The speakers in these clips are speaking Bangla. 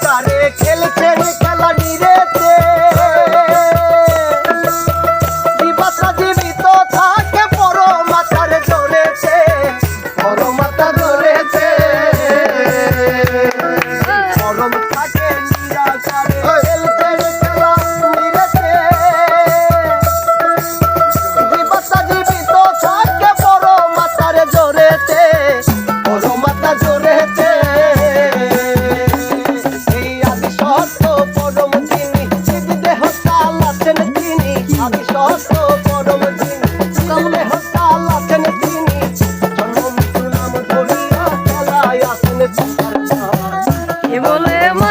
sacar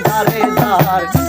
ধারে ধার